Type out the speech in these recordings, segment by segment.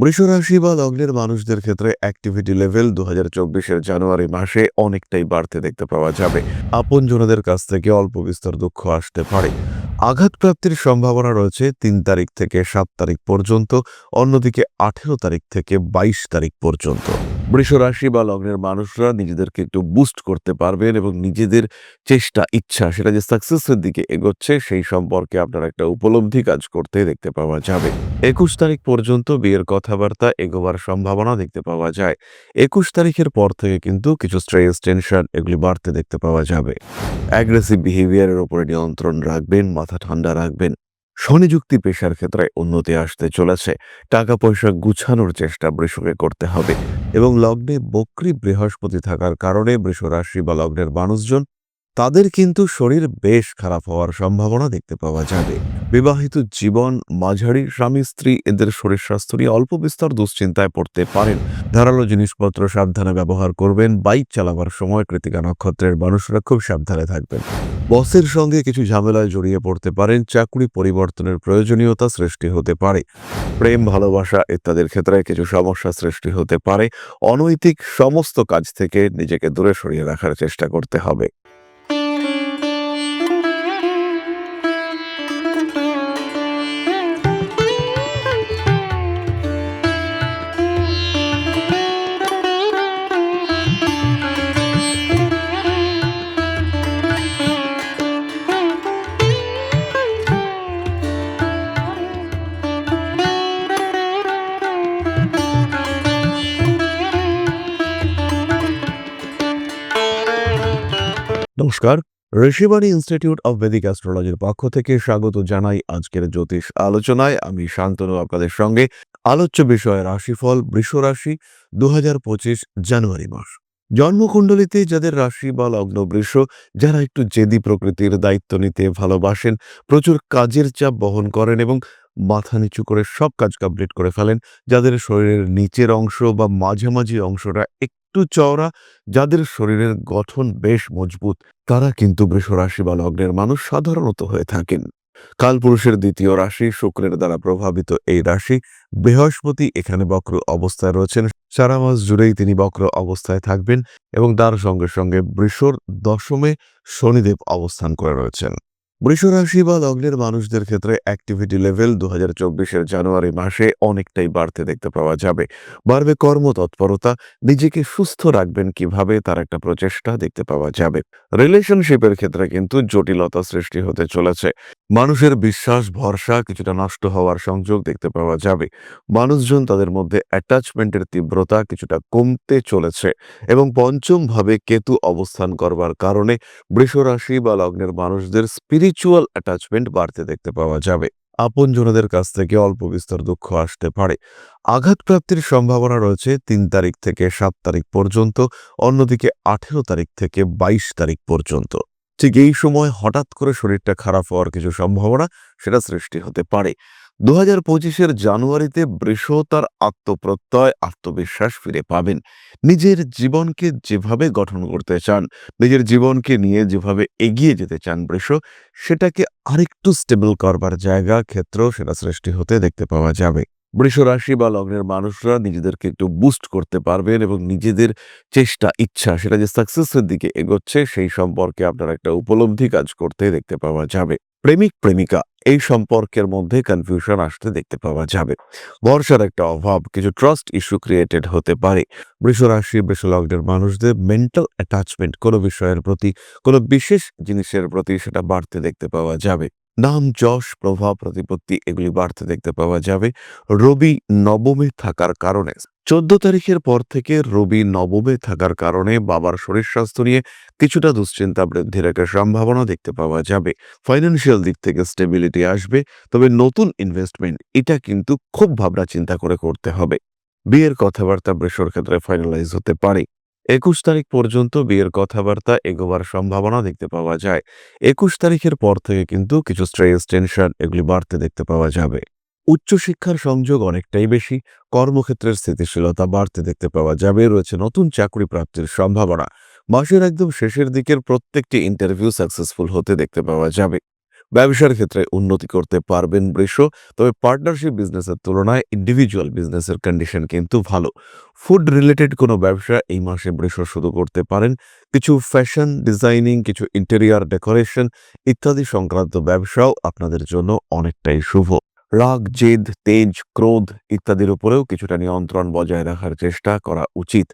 বৃষরাশি বা লগ্নের মানুষদের ক্ষেত্রে অ্যাক্টিভিটি লেভেল দু হাজার জানুয়ারি মাসে অনেকটাই বাড়তে দেখতে পাওয়া যাবে। আপনজনদের কাছ থেকে অল্প বিস্তর দুঃখ আসতে পারে। আঘাতপ্রাপ্তির সম্ভাবনা রয়েছে তিন তারিখ থেকে সাত তারিখ পর্যন্ত, অন্যদিকে আঠেরো তারিখ থেকে বাইশ তারিখ পর্যন্ত। বৃষরাশি বা লগ্নের মানুষরা নিজেদেরকে একটু বুস্ট করতে পারবেন এবং নিজেদের চেষ্টা, ইচ্ছা সেটা যে সাকসেসের দিকে এগোচ্ছে সেই সম্পর্কে আপনার একটা উপলব্ধি কাজ করতে দেখতে পাওয়া যাবে। একুশ তারিখ পর্যন্ত বিয়ের কথাবার্তা এগোবার সম্ভাবনা দেখতে পাওয়া যায়। একুশ তারিখের পর থেকে কিন্তু কিছু স্ট্রেস টেনশন এগুলি বাড়তে দেখতে পাওয়া যাবে। অ্যাগ্রেসিভ বিহেভিয়ারের উপরে নিয়ন্ত্রণ রাখবেন, মাথা ঠান্ডা রাখবেন স্বনিযুক্তি পেশার ক্ষেত্রে উন্নতি আসতে চলেছে। টাকা পয়সা গুছানোর চেষ্টা বৃষকে করতে হবে এবং লগ্নে বক্রী বৃহস্পতি থাকার কারণে বৃষ রাশি বা লগ্নের মানুষজন তাদের কিন্তু শরীর বেশ খারাপ হওয়ার সম্ভাবনা দেখতে পাওয়া যাবে। বিবাহিত জীবন, মাঝারি স্বামী, স্ত্রী এদের শরীর স্বাস্থ্য নিয়ে অল্প বিস্তর দুশ্চিন্তায় পড়তে পারেন। ধারালো জিনিসপত্র সাবধানে ব্যবহার করবেন, বাইক চালাবার সময় কৃতিকা নক্ষত্রের মানুষরা খুব সাবধানে থাকবেন। বসের সঙ্গে কিছু ঝামেলায় জড়িয়ে পড়তে পারেন, চাকরি পরিবর্তনের প্রয়োজনীয়তা সৃষ্টি হতে পারে, প্রেম, ভালোবাসা ইত্যাদির ক্ষেত্রে কিছু সমস্যা সৃষ্টি হতে পারে, অনৈতিক সমস্ত কাজ থেকে নিজেকে দূরে সরিয়ে রাখার চেষ্টা করতে হবে। নমস্কার। ঋষিবাণী ইনস্টিটিউট অব বেদিক অ্যাস্ট্রোলজির পক্ষ থেকে স্বাগত জানাই আজকের জ্যোতিষ আলোচনায়। আমি শান্তনু আপনাদের সঙ্গে। আলোচ্য বিষয় রাশিফল বৃষ রাশি দু হাজার পঁচিশ জানুয়ারি মাস। জন্মকুণ্ডলিতে যাদের রাশি বা লগ্ন বৃষ, যারা একটু জেদি প্রকৃতির দায়িত্ব নিতে ভালোবাসেন, প্রচুর কাজের চাপ বহন করেন এবং মাথা নিচু করে সব কাজ কমপ্লিট করে ফেলেন। যাদের শরীরের নিচের অংশ বা মাঝামাঝি অংশটা একটু চওড়া, যাদের শরীরের গঠন বেশ মজবুত, তারা কিন্তু বৃষ রাশি বা লগ্নের মানুষ সাধারণত হয়ে থাকেন। কালপুরুষের দ্বিতীয় রাশি শুক্রের দ্বারা প্রভাবিত এই রাশি বৃহস্পতি এখানে বক্র অবস্থায় রয়েছেন। সারা মাস জুড়েই তিনি বক্র অবস্থায় থাকবেন এবং তার সঙ্গে সঙ্গে বৃষর দশমে শনিদেব অবস্থান করে রয়েছেন। বৃষ রাশি বা লগ্নের মানুষদের ক্ষেত্রে অ্যাক্টিভিটি লেভেল দু হাজার জানুয়ারি মাসে অনেকটাই বাড়তে দেখতে পাওয়া যাবে। বাড়বে কর্মতৎপরতা, নিজেকে সুস্থ রাখবেন কীভাবে তার একটা প্রচেষ্টা দেখতে পাওয়া যাবে। রিলেশনশিপের ক্ষেত্রে কিন্তু জটিলতা সৃষ্টি হতে চলেছে। মানুষের বিশ্বাস, ভরসা কিছুটা নষ্ট হওয়ার সংযোগ দেখতে পাওয়া যাবে। মানুষজন তাদের মধ্যে অ্যাটাচমেন্টের তীব্রতা কিছুটা কমতে চলেছে এবং পঞ্চম ভাবে কেতু অবস্থান করবার কারণে বৃষ রাশি বা লগ্নের মানুষদের স্পিরিচুয়াল অ্যাটাচমেন্ট বাড়তে দেখতে পাওয়া যাবে। আপনজনদের কাছ থেকে অল্প বিস্তর দুঃখ আসতে পারে। আঘাতপ্রাপ্তির সম্ভাবনা রয়েছে তিন তারিখ থেকে সাত তারিখ পর্যন্ত, অন্যদিকে আঠেরো তারিখ থেকে বাইশ তারিখ পর্যন্ত। ঠিক এই সময় হঠাৎ করে শরীরটা খারাপ হওয়ার কিছু সম্ভাবনা সেটা সৃষ্টি হতে পারে। দু হাজার পঁচিশের জানুয়ারিতে বৃষ তার আত্মপ্রত্যয়, আত্মবিশ্বাস ফিরে পাবেন। নিজের জীবনকে যেভাবে গঠন করতে চান, নিজের জীবনকে নিয়ে যেভাবে এগিয়ে যেতে চান বৃষ, সেটাকে আরেকটু স্টেবল করবার জায়গা, ক্ষেত্র সেটা সৃষ্টি হতে দেখতে পাওয়া যাবে। বৃষ রাশি বা লগ্নের মানুষরা নিজেদেরকে একটু বুস্ট করতে পারবেন এবং নিজেদের চেষ্টা, ইচ্ছা সেটা যে সাকসেসের দিকে এগোচ্ছে সেই সম্পর্কে আপনার একটা উপলব্ধি কাজ করতে দেখতে পাওয়া যাবে। প্রেমিক, প্রেমিকা, এই সম্পর্কের মধ্যে কনফিউশন আসতে দেখতে পাওয়া যাবে। ভরসার একটা অভাব, কিছু ট্রাস্ট ইস্যু ক্রিয়েটেড হতে পারে। বৃষ রাশি বৃষ লগ্নের মানুষদের মেন্টাল অ্যাটাচমেন্ট কোনো বিষয়ের প্রতি, কোনো বিশেষ জিনিসের প্রতি সেটা বাড়তে দেখতে পাওয়া যাবে। নাম, যশ, প্রভাব, প্রতিপত্তি এগুলি বাড়তে দেখতে পাওয়া যাবে। রবি নবমে থাকার কারণে। চোদ্দ তারিখের পর থেকে রবি নবমে থাকার কারণে বাবার শরীর স্বাস্থ্য নিয়ে কিছুটা দুশ্চিন্তা বৃদ্ধির একটা সম্ভাবনা দেখতে পাওয়া যাবে। ফাইন্যান্সিয়াল দিক থেকে স্টেবিলিটি আসবে। তবে নতুন ইনভেস্টমেন্ট এটা কিন্তু খুব ভাবনা চিন্তা করে করতে হবে। বিয়ের কথাবার্তা বৃষর ক্ষেত্রে ফাইনালাইজ হতে পারে। একুশ তারিখ পর্যন্ত বিয়ের কথাবার্তা এগোবার সম্ভাবনা দেখতে পাওয়া যায়। একুশ তারিখের পর থেকে কিন্তু কিছু স্ট্রেস, টেনশন এগুলি বাড়তে দেখতে পাওয়া যাবে। উচ্চশিক্ষার সংযোগ অনেকটাই বেশি, কর্মক্ষেত্রের স্থিতিশীলতা বাড়তে দেখতে পাওয়া যাবে, রয়েছে নতুন চাকরি প্রাপ্তির সম্ভাবনা। মাসের একদম শেষের দিকের প্রত্যেকটি ইন্টারভিউ সাকসেসফুল হতে দেখতে পাওয়া যাবে। ব্যবসার ক্ষেত্রে উন্নতি করতে পারবেন বৃষ। তবে পার্টনারশিপ বিজনেসের তুলনায় ইন্ডিভিজুয়াল বিজনেসের কন্ডিশন কিন্তু ভালো। ফুড রিলেটেড কোনো ব্যবসা এই মাসে বৃষ শুরু করতে পারেন। কিছু ফ্যাশন ডিজাইনিং কিছু ইন্টেরিয়ার ডেকোরেশন ইত্যাদি সংক্রান্ত ব্যবসাও আপনাদের জন্য অনেকটাই শুভ। রাগ, জেদ, তেজ, ক্রোধ ইত্যাদির উপরেও কিছুটা নিয়ন্ত্রণ বজায় রাখার চেষ্টা করা উচিত।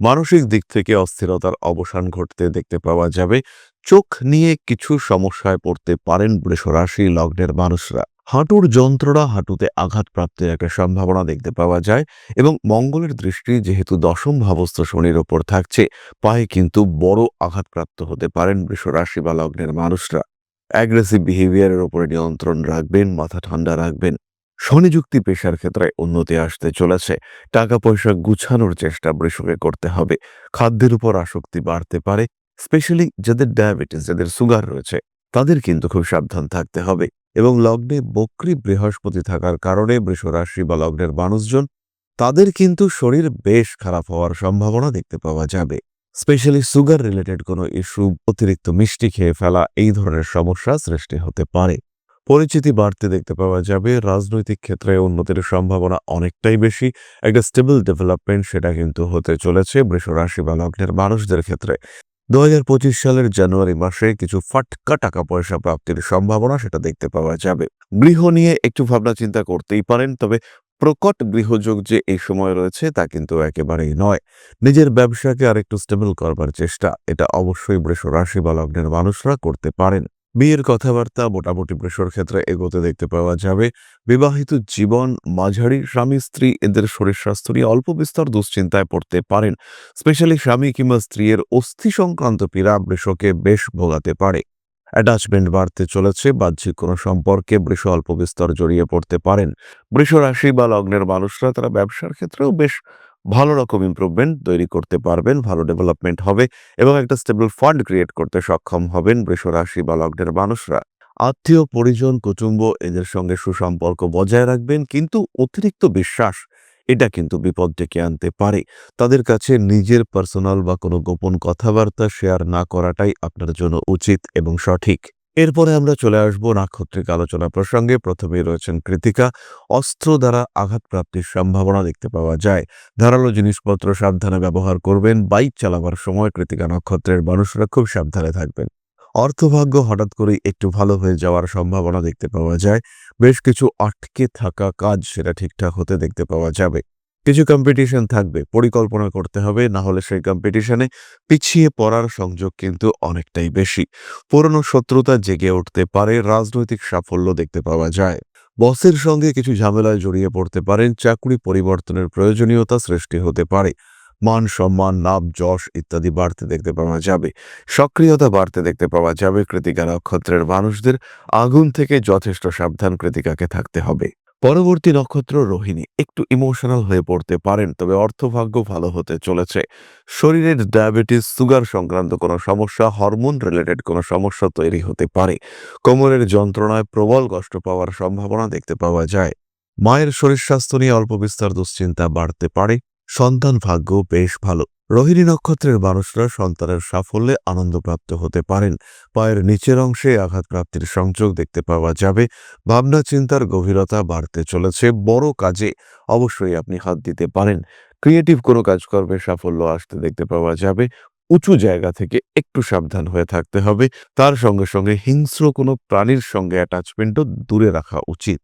মানসিক দিক থেকে অস্থিরতার অবসান ঘটতে দেখতে পাওয়া যাবে। চোখ নিয়ে কিছু সমস্যায় পড়তে পারেন বৃষ রাশি লগ্নের মানুষরা। হাঁটুর যন্ত্রণা হাঁটুতে আঘাত প্রাপ্তির একটা সম্ভাবনা দেখতে পাওয়া যায় এবং মঙ্গলের দৃষ্টি যেহেতু দশম ভাবস্থ শনির ওপর থাকছে, পায়ে কিন্তু বড় আঘাতপ্রাপ্ত হতে পারেন বৃষ রাশি বা লগ্নের মানুষরা। অ্যাগ্রেসিভ বিহেভিয়ারের ওপরে নিয়ন্ত্রণ রাখবেন, মাথা ঠান্ডা রাখবেন। স্বনিযুক্তি পেশার ক্ষেত্রে উন্নতি আসতে চলেছে। টাকা পয়সা গুছানোর চেষ্টা বৃষকে করতে হবে। খাদ্যের উপর আসক্তি বাড়তে পারে, স্পেশালি যাদের ডায়াবেটিস, যাদের সুগার রয়েছে, তাদের কিন্তু খুব সাবধান থাকতে হবে এবং লগ্নে বক্রী বৃহস্পতি থাকার কারণে বৃষ রাশি বা লগ্নের মানুষজন, তাদের কিন্তু শরীর বেশ খারাপ হওয়ার সম্ভাবনা দেখতে পাওয়া যাবে। স্পেশালি সুগার রিলেটেড কোনো ইস্যু, অতিরিক্ত মিষ্টি খেয়ে ফেলা, এই ধরনের সমস্যা সৃষ্টি হতে পারে। পরিচিতি বাড়তে দেখতে পাওয়া যাবে। রাজনৈতিক ক্ষেত্রে উন্নতির সম্ভাবনা অনেকটাই বেশি। একটা স্টেবল ডেভেলপমেন্ট সেটা কিন্তু হতে চলেছে বৃষ রাশি বা লগ্নের মানুষদের ক্ষেত্রে। দু হাজার পঁচিশ সালের জানুয়ারি মাসে কিছু ফাটকা টাকা পয়সা প্রাপ্তির সম্ভাবনা সেটা দেখতে পাওয়া যাবে। গৃহ নিয়ে একটু ভাবনা চিন্তা করতেই পারেন, তবে প্রকট গৃহযোগ যে এই সময় রয়েছে তা কিন্তু একেবারেই নয়। নিজের ব্যবসাকে আরেকটু স্টেবল করবার চেষ্টা, এটা অবশ্যই বৃষ রাশি বা লগ্নের মানুষরা করতে পারেন। বিয়ের কথাবার্তা, মোটামুটি বৃষর ক্ষেত্রে এগোতে দেখতে পাওয়া যাবে। বিবাহিত জীবন, মাঝারি স্বামী, স্ত্রী, এদের শরীর স্বাস্থ্য নিয়ে অল্প বিস্তর দুশ্চিন্তায় পড়তে পারেন। স্পেশালি স্বামী কিংবা স্ত্রীর অস্থি সংক্রান্ত পীড়া বৃষকে বেশ ভোগাতে পারে। অ্যাটাচমেন্ট বাড়তে চলেছে, বাহ্যিক কোনো সম্পর্কে বৃষ অল্প বিস্তর জড়িয়ে পড়তে পারেন। বৃষ রাশি বা লগ্নের মানুষরা তারা ব্যবসার ক্ষেত্রেও বেশ ভালো রকম ইমপ্রুভমেন্ট তৈরি করতে পারবেন, ভালো ডেভেলপমেন্ট হবে এবং একটা স্টেবল ফান্ড ক্রিয়েট করতে সক্ষম হবেন বৃষ রাশি বা লগ্নের মানুষরা। আত্মীয়, পরিজন, কুটুম্ব এদের সঙ্গে সুসম্পর্ক বজায় রাখবেন কিন্তু অতিরিক্ত বিশ্বাস, এটা কিন্তু বিপদ ডেকে আনতে পারে। তাদের কাছে নিজের পার্সোনাল বা কোনো গোপন কথাবার্তা শেয়ার না করাটাই আপনার জন্য উচিত এবং সঠিক। এরপরে আমরা চলে আসব নাক্ষত্রিক আলোচনা প্রসঙ্গে। প্রথমেই রয়েছেন কৃতিকা, অস্ত্র দ্বারা আঘাতপ্রাপ্তির সম্ভাবনা দেখতে পাওয়া যায়। ধারালো জিনিসপত্র সাবধানে ব্যবহার করবেন, বাইক চালাবার সময় কৃতিকা নক্ষত্রের মানুষরা খুব সাবধানে থাকবেন। অর্থভাগ্য হঠাৎ করেই একটু ভালো হয়ে যাওয়ার সম্ভাবনা দেখতে পাওয়া যায়। বেশ কিছু আটকে থাকা কাজ সেটা ঠিকঠাক হতে দেখতে পাওয়া যাবে। কিছু কম্পিটিশন থাকবে, পরিকল্পনা করতে হবে, না হলে সেই কম্পিটিশনে পিছিয়ে পড়ার সংযোগ কিন্তু অনেকটাই বেশি। পুরনো শত্রুতা জেগে উঠতে পারে, রাজনৈতিক সাফল্য দেখতে পাওয়া যায়। বসের সঙ্গে কিছু ঝামেলায় জড়িয়ে পড়তে পারেন, চাকরি পরিবর্তনের প্রয়োজনীয়তা সৃষ্টি হতে পারে। মান সম্মান, লাভ, যশ ইত্যাদি বাড়তে দেখতে পাওয়া যাবে। সক্রিয়তা বাড়তে দেখতে পাওয়া যাবে কৃতিকা নক্ষত্রের মানুষদের আগুন থেকে যথেষ্ট সাবধান কৃতিকাকে থাকতে হবে। পরবর্তী নক্ষত্র রোহিণী একটু ইমোশনাল হয়ে পড়তে পারেন, তবে অর্থভাগ্য ভালো হতে চলেছে। শরীরের ডায়াবেটিস সুগার সংক্রান্ত কোনো সমস্যা হরমোন রিলেটেড কোনো সমস্যা তৈরি হতে পারে। কোমরের যন্ত্রণায় প্রবল কষ্ট পাওয়ার সম্ভাবনা দেখতে পাওয়া যায়। মায়ের শরীর স্বাস্থ্য নিয়ে অল্প বিস্তার দুশ্চিন্তা বাড়তে পারে। সন্তান ভাগ্য বেশ ভালো। রোহিণী নক্ষত্রের মানুষরা সন্তানের সাফল্যে আনন্দপ্রাপ্ত হতে পারেন। পায়ের নিচের অংশে আঘাতপ্রাপ্তির সংযোগ দেখতে পাওয়া যাবে। ভাবনা চিন্তার গভীরতা বাড়তে চলেছে বড় কাজে। অবশ্যই আপনি হাত দিতে পারেন। ক্রিয়েটিভ কোনো কাজকর্মে সাফল্য আসতে দেখতে পাওয়া যাবে। উঁচু জায়গা থেকে একটু সাবধান হয়ে থাকতে হবে। তার সঙ্গে সঙ্গে হিংস্র কোনো প্রাণীর সঙ্গে অ্যাটাচমেন্টও দূরে রাখা উচিত।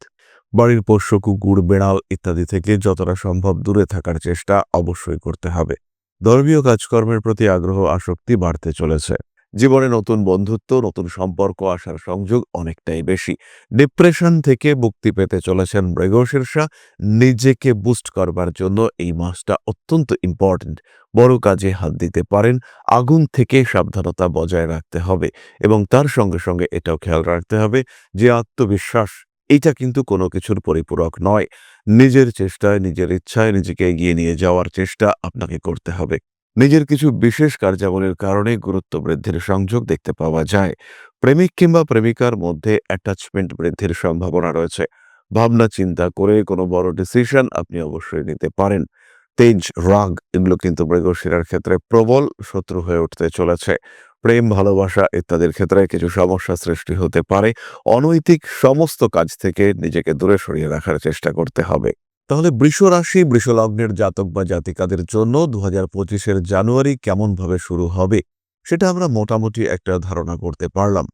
বাড়ির পোষ্য, কুকুর, বেড়াল ইত্যাদি থেকে যতটা সম্ভব দূরে থাকার চেষ্টা অবশ্যই করতে হবে। ধর্মীয় কাজকর্মের প্রতি আগ্রহ, আসক্তি বাড়তে চলেছে। জীবনে নতুন বন্ধুত্ব, নতুন সম্পর্ক আসার সংযোগ অনেকটাই বেশি। ডিপ্রেশন থেকে মুক্তি পেতে চলেছেন মৃগশীর্ষা নিজেকে বুস্ট করবার জন্য এই মাসটা অত্যন্ত ইম্পর্ট্যান্ট বড় কাজে হাত দিতে পারেন, আগুন থেকে সাবধানতা বজায় রাখতে হবে এবং তার সঙ্গে সঙ্গে এটাও খেয়াল রাখতে হবে যে আত্মবিশ্বাস এটা কিন্তু কোনো কিছুর পরিপূরক নয়। নিজের চেষ্টায়, নিজের ইচ্ছায় নিজেকে এগিয়ে নিয়ে যাওয়ার চেষ্টা আপনাকে করতে হবে। নিজের কিছু বিশেষ কার্যাবলীর কারণে গুরুত্ব বৃদ্ধির সংযোগ দেখতে পাওয়া যায়। প্রেমিক কিংবা প্রেমিকার মধ্যে অ্যাটাচমেন্ট বৃদ্ধির সম্ভাবনা রয়েছে। ভাবনা চিন্তা করে কোনো বড় ডিসিশন আপনি অবশ্যই নিতে পারেন। তেজ, রাগ এগুলো কিন্তু মৃগশিরার ক্ষেত্রে প্রবল শত্রু হয়ে উঠতে চলেছে। প্রেম, ভালোবাসা ইত্যাদির ক্ষেত্রে কিছু সমস্যা সৃষ্টি হতে পারে। অনৈতিক সমস্ত কাজ থেকে নিজেকে দূরে সরিয়ে রাখার চেষ্টা করতে হবে। তাহলে বৃষ রাশি, বৃষ লগ্নের জাতক বা জাতিকাদের জন্য দু হাজার পঁচিশের জানুয়ারি কেমনভাবে শুরু হবে, সেটা আমরা মোটামুটি একটা ধারণা করতে পারলাম।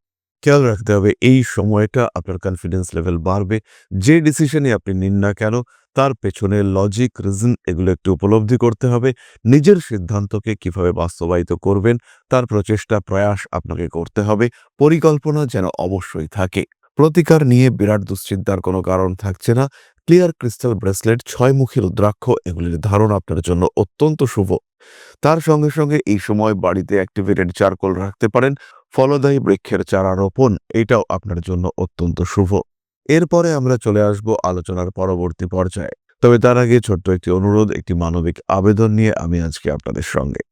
খেয়াল রাখতে হবে, এই সময়টা আপনার কনফিডেন্স লেভেল বাড়বে। যে ডিসিশনে আপনি নিন না কেন তার পেছনে লজিক রিজন এগুলো একটু উপলব্ধি করতে হবে। নিজের সিদ্ধান্তকে কীভাবে বাস্তবায়িত করবেন, তার প্রচেষ্টা, প্রয়াস আপনাকে করতে হবে। পরিকল্পনা যেন অবশ্যই থাকে। প্রতিকার নিয়ে বিরাট দুশ্চিন্তার কোনো কারণ থাকছে না। ক্লিয়ার ক্রিস্টাল ব্রেসলেট ছয়মুখী রুদ্রাক্ষ, এগুলির ধারণ আপনার জন্য অত্যন্ত শুভ। তার সঙ্গে সঙ্গে এই সময় বাড়িতে অ্যাক্টিভেটেড চারকোল রাখতে পারেন। ফলদায়ী বৃক্ষের চারা রোপণ এটাও আপনার জন্য অত্যন্ত শুভ। এরপরে আমরা চলে আসব আলোচনার পরবর্তী পর্যায়ে। তবে তার আগে ছোট্ট একটি অনুরোধ, একটি মানবিক আবেদন নিয়ে আমি আজকে আপনাদের সঙ্গে।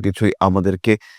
কিছুই আমাদেরকে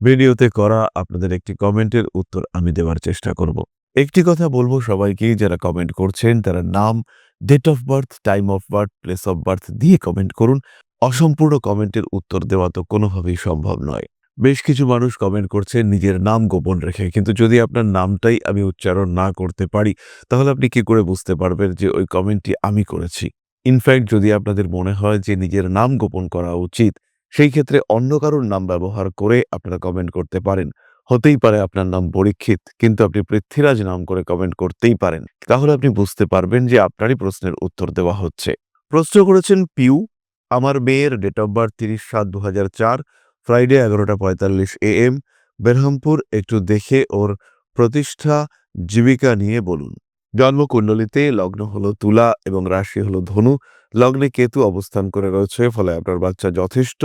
ভিডিওতে করা আপনাদের একটি কমেন্টের উত্তর আমি দেওয়ার চেষ্টা করব। একটি কথা বলব সবাইকেই, যারা কমেন্ট করছেন, তারা নাম date of birth time of birth place of birth দিয়ে কমেন্ট করুন। অসম্পূর্ণ কমেন্টের উত্তর দেওয়া তো কোনোভাবেই সম্ভব নয়। বেশ কিছু মানুষ কমেন্ট করছেন, নিজের নাম গোপন রেখে, কিন্তু যদি আপনার নামটাই আমি উচ্চারণ না করতে পারি, তাহলে আপনি কি করে বুঝতে পারবেন যে ওই কমেন্টটি আমি করেছি? ইনফ্যাক্ট যদি আপনাদের মনে হয় যে নিজের নাম গোপন করা উচিত সেই ক্ষেত্রে অন্য কারোর নাম ব্যবহার করে আপনারা কমেন্ট করতে পারেন। হতেই পারে আপনার নাম পরীক্ষিত, কিন্তু আপনি পৃথ্বীরাজ নাম করে কমেন্ট করতেই পারেন। তাহলে আপনি বুঝতে পারবেন যে আপনারই প্রশ্নের উত্তর দেওয়া হচ্ছে। প্রশ্ন করেছেন পিউ, আমার মেয়ের ডেট অফ বার্থ তিরিশ সাত দু চার ফ্রাইডে এগারোটা পঁয়তাল্লিশ এ এম বেরহামপুর, একটু দেখে ওর প্রতিষ্ঠা, জীবিকা নিয়ে বলুন। জন্মকুণ্ডলিতে লগ্ন হলো তুলা এবং রাশি হলো ধনু। লগ্নে কেতু অবস্থান করে রয়েছে, ফলে আপনার বাচ্চা যথেষ্ট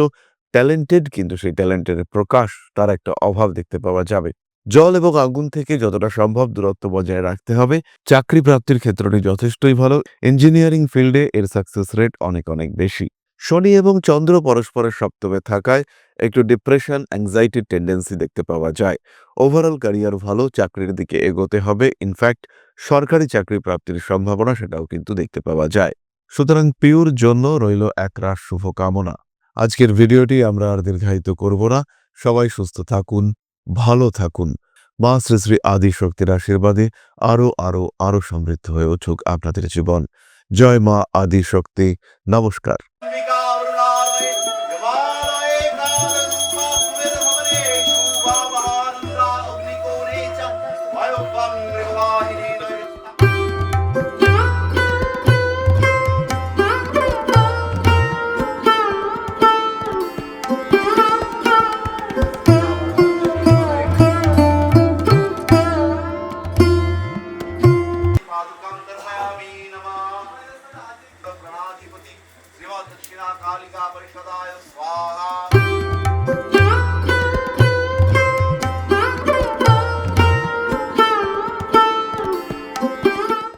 ট্যালেন্টেড কিন্তু সেই ট্যালেন্টের প্রকাশ তার একটা অভাব দেখতে পাওয়া যাবে। জল এবং আগুন থেকে যতটা সম্ভব দূরত্ব বজায় রাখতে হবে। চাকরি প্রাপ্তির ক্ষেত্রটি যথেষ্টই ভালো। ইঞ্জিনিয়ারিং ফিল্ডে এর সাকসেস রেট অনেক অনেক বেশি। শনি এবং চন্দ্র পরস্পরের সপ্তমে থাকায় একটু ডিপ্রেশন অ্যাংজাইটির টেন্ডেন্সি দেখতে পাওয়া যায়। ওভারঅল ক্যারিয়ার ভালো, চাকরির দিকে এগোতে হবে। ইনফ্যাক্ট সরকারি চাকরি প্রাপ্তির সম্ভাবনা সেটাও কিন্তু দেখতে পাওয়া যায়। সুতরাং পিউর জন্য রইল এক একরাশ শুভকামনা। আজকের ভিডিওটি আমরা আর দীর্ঘায়িত করব না। সবাই সুস্থ থাকুন, ভালো থাকুন। মা শ্রী শ্রী আদি শক্তির আশীর্বাদে আরও আরও আরও সমৃদ্ধ হয়ে উঠুক আপনাদের জীবন। জয় মা আদি শক্তি। নমস্কার।